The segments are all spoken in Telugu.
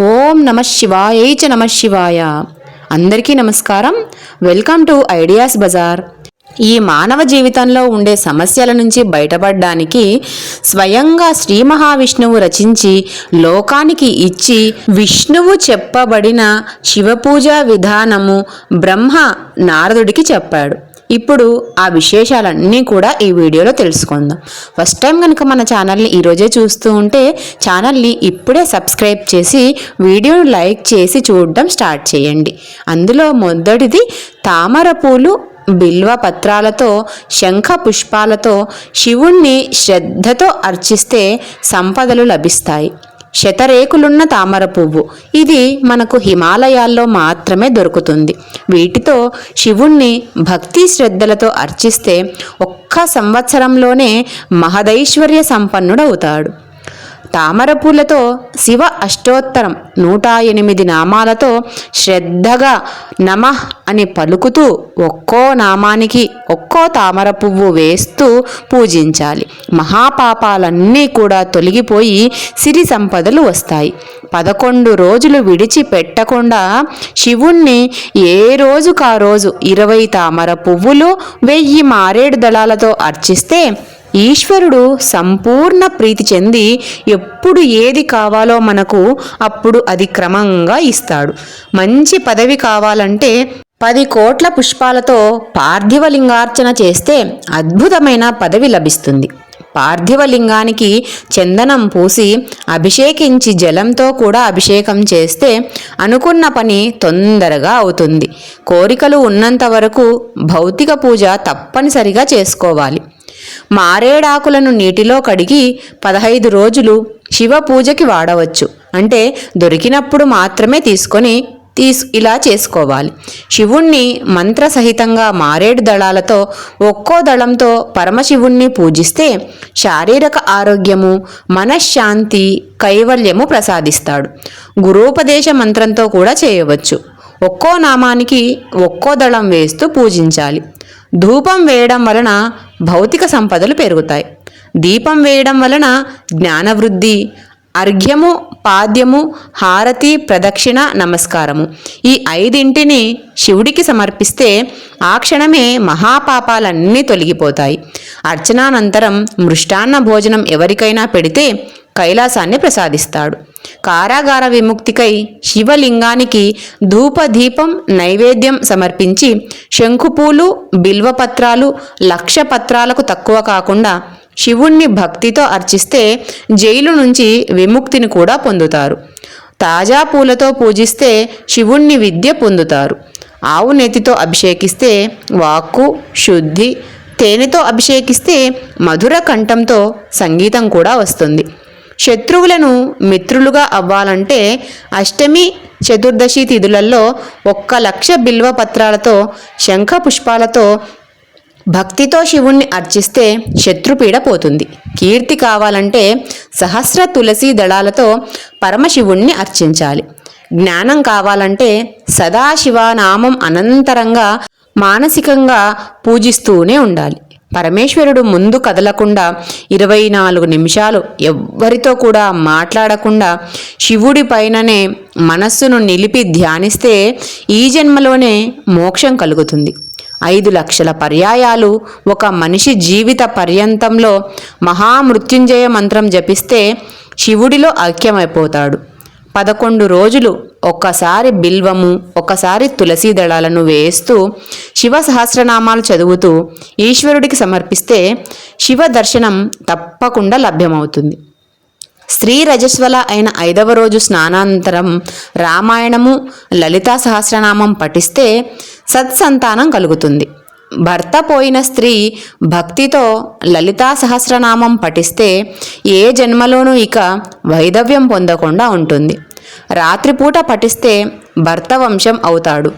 ఓం నమ శివాయ చ నమ శివాయ. అందరికీ నమస్కారం. Welcome to Ideas Bazaar. ఈ మానవ జీవితంలో ఉండే సమస్యల నుంచి బయటపడడానికి స్వయంగా శ్రీ మహావిష్ణువు రచించి లోకానికి ఇచ్చి విష్ణువు చెప్పబడిన శివపూజ విధానము బ్రహ్మ నారదుడికి చెప్పాడు. ఇప్పుడు ఆ విశేషాలన్నీ కూడా ఈ వీడియోలో తెలుసుకుందాం. ఫస్ట్ టైం కనుక మన ఛానల్ని ఈరోజే చూస్తూ ఉంటే ఛానల్ని ఇప్పుడే సబ్స్క్రైబ్ చేసి వీడియోను లైక్ చేసి చూడడం స్టార్ట్ చేయండి. అందులో మొదటిది తామర పూలు బిల్వ పత్రాలతో శంఖ పుష్పాలతో శివుణ్ణి శ్రద్ధతో అర్చిస్తే సంపదలు లభిస్తాయి. శతరేకులున్న తామర పువ్వు. ఇది మనకు హిమాలయాల్లో మాత్రమే దొరుకుతుంది. వీటితో శివుణ్ణి భక్తి శ్రద్ధలతో అర్చిస్తే ఒక్క సంవత్సరంలోనే మహదైశ్వర్య సంపన్నుడవుతాడు. తామరపూలతో శివ అష్టోత్తరం నూట ఎనిమిది నామాలతో శ్రద్ధగా నమః అని పలుకుతూ ఒక్కో నామానికి ఒక్కో తామర పువ్వు వేస్తూ పూజించాలి. మహాపాపాలన్నీ కూడా తొలగిపోయి సిరి సంపదలు వస్తాయి. పదకొండు రోజులు విడిచి పెట్టకుండా శివుణ్ణి ఏ రోజుకా రోజు ఇరవై తామర పువ్వులు వెయ్యి మారేడు దళాలతో అర్చిస్తే ఈశ్వరుడు సంపూర్ణ ప్రీతి చెంది ఎప్పుడు ఏది కావాలో మనకు అప్పుడు అది క్రమంగా ఇస్తాడు. మంచి పదవి కావాలంటే పది కోట్ల పుష్పాలతో పార్థివలింగార్చన చేస్తే అద్భుతమైన పదవి లభిస్తుంది. పార్థివలింగానికి చందనం పూసి అభిషేకించి జలంతో కూడా అభిషేకం చేస్తే అనుకున్న పని తొందరగా అవుతుంది. కోరికలు ఉన్నంత వరకు భౌతిక పూజ తప్పనిసరిగా చేసుకోవాలి. మారేడాకులను నీటిలో కడిగి పదహైదు రోజులు శివ పూజకి వాడవచ్చు. అంటే దొరికినప్పుడు మాత్రమే తీసుకొని తీసు ఇలా చేసుకోవాలి. శివుణ్ణి మంత్రసహితంగా మారేడు దళాలతో ఒక్కో దళంతో పరమశివుణ్ణి పూజిస్తే శారీరక ఆరోగ్యము మనశ్శాంతి కైవల్యము ప్రసాదిస్తాడు. గురూపదేశ మంత్రంతో కూడా చేయవచ్చు. ఒక్కో నామానికి ఒక్కో దళం వేస్తూ పూజించాలి. ధూపం వేయడం వలన భౌతిక సంపదలు పెరుగుతాయి. దీపం వేయడం వలన జ్ఞానవృద్ధి అర్ఘ్యము పాద్యము హారతి ప్రదక్షిణ నమస్కారము. ఈ ఐదింటిని శివుడికి సమర్పిస్తే ఆ క్షణమే మహాపాపాలన్నీ తొలగిపోతాయి. అర్చనానంతరం మృష్టాన్న భోజనం ఎవరికైనా పెడితే కైలాసాన్ని ప్రసాదిస్తాడు. కారాగార విముక్తికై శివలింగానికి ధూపదీపం నైవేద్యం సమర్పించి శంఖుపూలు బిల్వపత్రాలు లక్ష పత్రాలకు తక్కువ కాకుండా శివుణ్ణి భక్తితో అర్చిస్తే జైలు నుంచి విముక్తిని కూడా పొందుతారు. తాజా పూలతో పూజిస్తే శివుణ్ణి విద్య పొందుతారు. ఆవు నెతితో అభిషేకిస్తే వాక్కు శుద్ధి తేనెతో అభిషేకిస్తే మధుర కంఠంతో సంగీతం కూడా వస్తుంది. శత్రువులను మిత్రులుగా అవ్వాలంటే అష్టమి చతుర్దశి తిథులలో ఒక్క లక్ష బిల్వ పత్రాలతో శంఖ పుష్పాలతో భక్తితో శివుణ్ణి అర్చిస్తే శత్రుపీడ పోతుంది. కీర్తి కావాలంటే సహస్ర తులసి దళాలతో పరమశివుణ్ణి అర్చించాలి. జ్ఞానం కావాలంటే సదాశివనామం అనంతరంగా మానసికంగా పూజిస్తూనే ఉండాలి. పరమేశ్వరుడు ముందు కదలకుండా ఇరవై నాలుగు నిమిషాలు ఎవ్వరితో కూడా మాట్లాడకుండా శివుడి పైననే మనస్సును నిలిపి ధ్యానిస్తే ఈ జన్మలోనే మోక్షం కలుగుతుంది. ఐదు లక్షల పర్యాయాలు ఒక మనిషి జీవిత పర్యంతంలో మహామృత్యుంజయ మంత్రం జపిస్తే శివుడిలో ఐక్యమైపోతాడు. పదకొండు రోజులు ఒక్కసారి బిల్వము ఒకసారి తులసి దళాలను వేస్తూ శివ సహస్రనామాలు చదువుతూ ఈశ్వరుడికి సమర్పిస్తే శివ దర్శనం తప్పకుండా లభ్యమవుతుంది. స్త్రీ రజస్వల అయిన ఐదవ రోజు స్నానానంతరం రామాయణము లలితా సహస్రనామం పఠిస్తే సత్సంతానం కలుగుతుంది. భర్త పోయిన స్త్రీ భక్తితో లలితా సహస్రనామం పఠిస్తే ఏ జన్మలోనూ ఇక వైధవ్యం పొందకుండా ఉంటుంది. రాత్రిపూట పఠిస్తే భర్త వంశం అవుతాడు.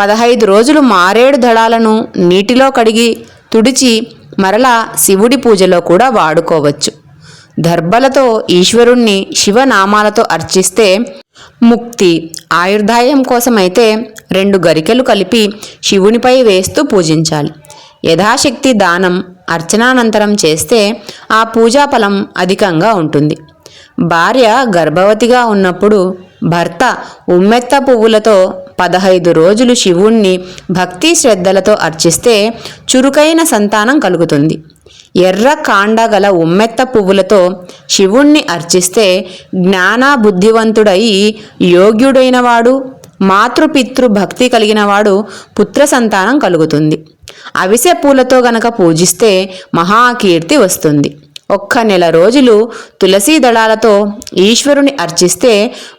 పదహైదు రోజులు మారేడు దళాలను నీటిలో కడిగి తుడిచి మరలా శివుడి పూజలో కూడా వాడుకోవచ్చు. దర్భలతో ఈశ్వరుణ్ణి శివనామాలతో అర్చిస్తే ముక్తి. ఆయుర్దాయం కోసమైతే రెండు గరికెలు కలిపి శివునిపై వేస్తూ పూజించాలి. యథాశక్తి దానం అర్చనానంతరం చేస్తే ఆ పూజాఫలం అధికంగా ఉంటుంది. భార్య గర్భవతిగా ఉన్నప్పుడు భర్త ఉమ్మెత్త పువ్వులతో పదహైదు రోజులు శివుణ్ణి భక్తి శ్రద్ధలతో అర్చిస్తే చురుకైన సంతానం కలుగుతుంది. ఎర్ర కాండ గల ఉమ్మెత్త పువ్వులతో శివుణ్ణి అర్చిస్తే జ్ఞాన బుద్ధివంతుడై యోగ్యుడైనవాడు మాతృపితృ భక్తి కలిగినవాడు పుత్ర సంతానం కలుగుతుంది. అవిసె పూలతో గనక పూజిస్తే మహాకీర్తి వస్తుంది. ఒక్క నెల రోజులు తులసీ దళాలతో ఈశ్వరుని అర్చిస్తే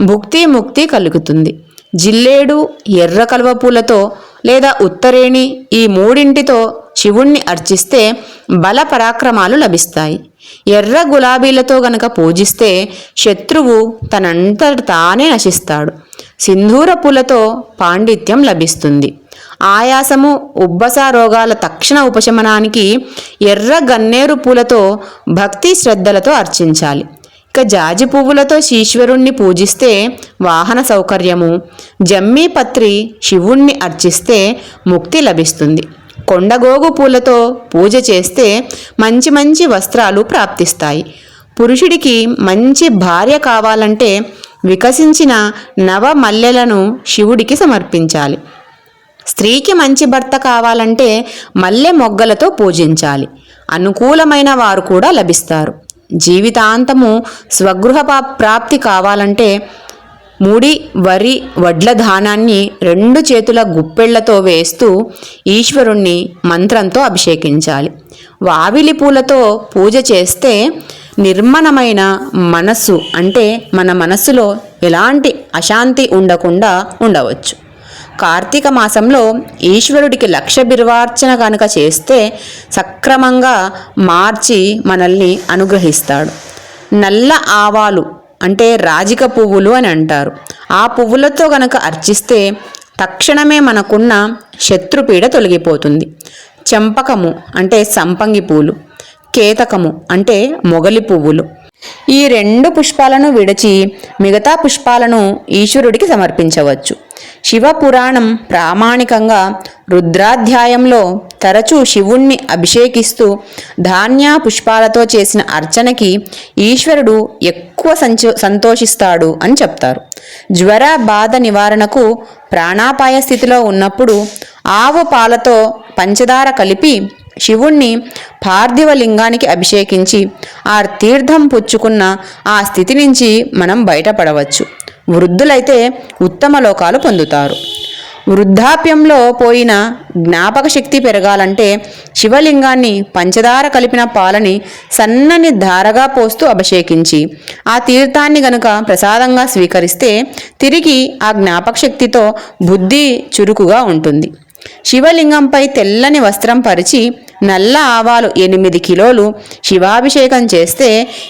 భుక్తి ముక్తి కలుగుతుంది. జిల్లేడు ఎర్ర కలువ పూలతో లేదా ఉత్తరేణి ఈ మూడింటితో శివుణ్ణి అర్చిస్తే బల పరాక్రమాలు లభిస్తాయి. ఎర్ర గులాబీలతో గనక పూజిస్తే శత్రువు తనంతట తానే నశిస్తాడు. సింధూర పూలతో పాండిత్యం లభిస్తుంది. ఆయాసము ఉబ్బస రోగాల తక్షణ ఉపశమనానికి ఎర్ర గన్నేరు పూలతో భక్తి శ్రద్ధలతో అర్చించాలి. ఇక జాజి పువ్వులతో శీశ్వరుణ్ణి పూజిస్తే వాహన సౌకర్యము జమ్మి పత్రి శివుణ్ణి అర్చిస్తే ముక్తి లభిస్తుంది. కొండగోగు పూలతో పూజ చేస్తే మంచి మంచి వస్త్రాలు ప్రాప్తిస్తాయి. పురుషుడికి మంచి భార్య కావాలంటే వికసించిన నవ మల్లెలను శివుడికి సమర్పించాలి. స్త్రీకి మంచి భర్త కావాలంటే మల్లె మొగ్గలతో పూజించాలి. అనుకూలమైన వారు కూడా లభిస్తారు. జీవితాంతము స్వగృహ ప్రాప్తి కావాలంటే ముడి వరి వడ్ల ధానాన్ని రెండు చేతుల గుప్పెళ్ళతో వేస్తూ ఈశ్వరుణ్ణి మంత్రంతో అభిషేకించాలి. వావిలి పూలతో పూజ చేస్తే నిర్మలమైన మనస్సు అంటే మన మనస్సులో ఎలాంటి అశాంతి ఉండకుండా ఉండవచ్చు. కార్తీక మాసంలో ఈశ్వరుడికి లక్ష బిర్వార్చన కనుక చేస్తే సక్రమంగా మార్చి మనల్ని అనుగ్రహిస్తాడు. నల్ల ఆవాలు అంటే రాజిక పువ్వులు అని అంటారు. ఆ పువ్వులతో గనక అర్చిస్తే తక్షణమే మనకున్న శత్రుపీడ తొలగిపోతుంది. చెంపకము అంటే సంపంగి పూలు కేతకము అంటే మొగలి పువ్వులు. ఈ రెండు పుష్పాలను విడిచి మిగతా పుష్పాలను ఈశ్వరుడికి సమర్పించవచ్చు. శివ పురాణం ప్రామాణికంగా రుద్రాధ్యాయంలో తరచూ శివుణ్ణి అభిషేకిస్తూ ధాన్య పుష్పాలతో చేసిన అర్చనకి ఈశ్వరుడు ఎక్కువ సంచో సంతోషిస్తాడు అని చెప్తారు. జ్వర బాధ నివారణకు ప్రాణాపాయ స్థితిలో ఉన్నప్పుడు ఆవు పాలతో పంచదార కలిపి శివుణ్ణి పార్థివ లింగానికి అభిషేకించి ఆ తీర్థం పుచ్చుకున్న ఆ స్థితి నుంచి మనం బయటపడవచ్చు. వృద్ధులైతే ఉత్తమ లోకాలు పొందుతారు. వృద్ధాప్యంలో పోయిన జ్ఞాపక శక్తి పెరగాలంటే శివలింగాన్ని పంచదార కలిపిన పాలని సన్నని ధారగా పోస్తూ అభిషేకించి ఆ తీర్థాన్ని గనుక ప్రసాదంగా స్వీకరిస్తే తిరిగి ఆ జ్ఞాపక శక్తితో బుద్ధి చురుకుగా ఉంటుంది. శివలింగంపై తెల్లని వస్త్రం పరిచి నల్ల ఆవాలు ఎనిమిది కిలోలు శివాభిషేకం చేస్తే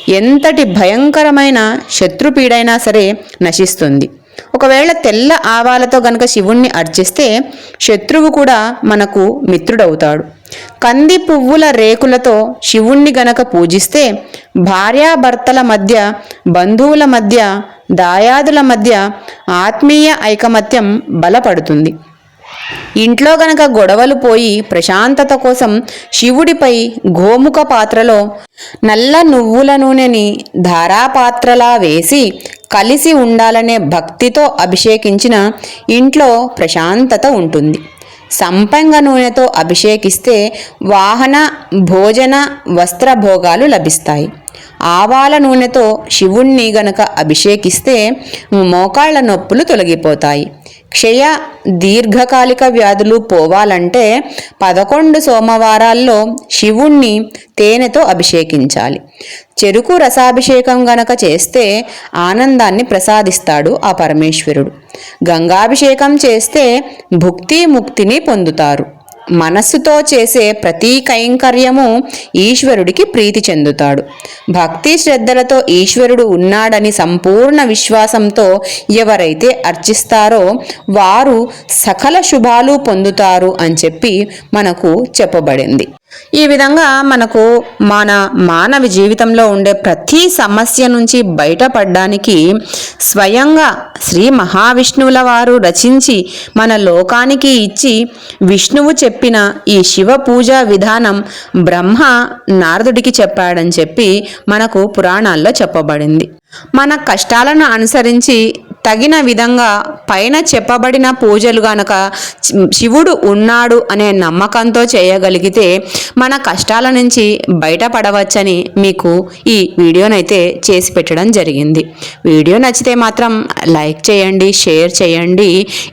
ఎంతటి భయంకరమైన శత్రుపీడైనా సరే నశిస్తుంది. ఒకవేళ తెల్ల ఆవాలతో గనక శివుణ్ణి అర్చిస్తే శత్రువు కూడా మనకు మిత్రుడవుతాడు. కంది పువ్వుల రేకులతో శివుణ్ణి గనక పూజిస్తే భార్యాభర్తల మధ్య బంధువుల మధ్య దాయాదుల మధ్య ఆత్మీయ ఐకమత్యం బలపడుతుంది. ఇంట్లో గనక గొడవలు పోయి ప్రశాంతత కోసం శివుడిపై గోముఖ పాత్రలో నల్ల నువ్వుల నూనెని ధారాపాత్రలా వేసి కలిసి ఉండాలనే భక్తితో అభిషేకించిన ఇంట్లో ప్రశాంతత ఉంటుంది. సంపంగ నూనెతో అభిషేకిస్తే వాహన భోజన వస్త్రభోగాలు లభిస్తాయి. ఆవాల నూనెతో శివుణ్ణి గనక అభిషేకిస్తే మోకాళ్ళ నొప్పులు తొలగిపోతాయి. క్షయ దీర్ఘకాలిక వ్యాధులు పోవాలంటే పదకొండు సోమవారాల్లో శివుణ్ణి తేనెతో అభిషేకించాలి. చెరుకు రసాభిషేకం గనక చేస్తే ఆనందాన్ని ప్రసాదిస్తాడు ఆ పరమేశ్వరుడు. గంగాభిషేకం చేస్తే భుక్తి ముక్తిని పొందుతారు. మనస్సుతో చేసే ప్రతి కైంకర్యము ఈశ్వరుడికి ప్రీతి చెందుతాడు. భక్తి శ్రద్ధలతో ఈశ్వరుడు ఉన్నాడని సంపూర్ణ విశ్వాసంతో ఎవరైతే అర్చిస్తారో వారు సకల శుభాలు పొందుతారు అని చెప్పి మనకు చెప్పబడింది. ఈ విధంగా మనకు మన మానవ జీవితంలో ఉండే ప్రతి సమస్య నుంచి బయటపడడానికి స్వయంగా శ్రీ మహావిష్ణువుల వారు రచించి మన లోకానికి ఇచ్చి విష్ణువు చెప్పిన ఈ శివ పూజా విధానం బ్రహ్మ నారదుడికి చెప్పాడని చెప్పి మనకు పురాణాల్లో చెప్పబడింది. మన కష్టాలను అనుసరించి తగిన విధంగా పైన చెప్పబడిన పూజలు గనక శివుడు ఉన్నాడు అనే నమ్మకంతో చేయగలిగితే మన కష్టాల నుంచి బయటపడవచ్చని మీకు ఈ వీడియోనైతే చేసి పెట్టడం జరిగింది. వీడియో నచ్చితే మాత్రం లైక్ చేయండి షేర్ చేయండి.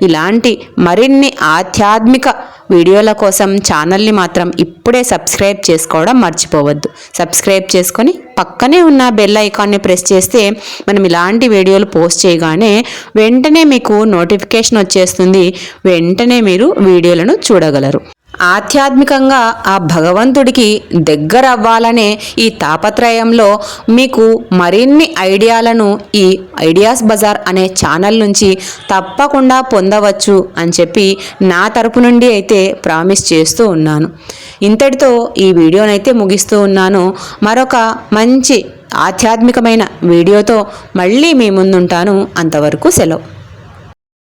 ఇలాంటి మరిన్ని ఆధ్యాత్మిక వీడియోల కోసం ఛానల్ని మాత్రం ఇప్పుడే సబ్స్క్రైబ్ చేసుకోవడం మర్చిపోవద్దు. సబ్స్క్రైబ్ చేసుకొని పక్కనే ఉన్న బెల్ ఐకాన్ని ప్రెస్ చేస్తే మనం ఇలాంటి వీడియోలు పోస్ట్ చేయగానే వెంటనే మీకు నోటిఫికేషన్ వచ్చేస్తుంది. వెంటనే మీరు వీడియోలను చూడగలరు. ఆధ్యాత్మికంగా ఆ భగవంతుడికి దగ్గర అవ్వాలనే ఈ తాపత్రయంలో మీకు మరిన్ని ఐడియాలను ఈ ఐడియాస్ బజార్ అనే ఛానల్ నుంచి తప్పకుండా పొందవచ్చు అని చెప్పి నా తరపు నుండి అయితే ప్రామిస్ చేస్తూ ఉన్నాను. ఇంతటితో ఈ వీడియోనైతే ముగిస్తూ ఉన్నాను. మరొక మంచి ఆధ్యాత్మికమైన వీడియోతో మళ్ళీ మీ ముందుంటాను. అంతవరకు సెలవు.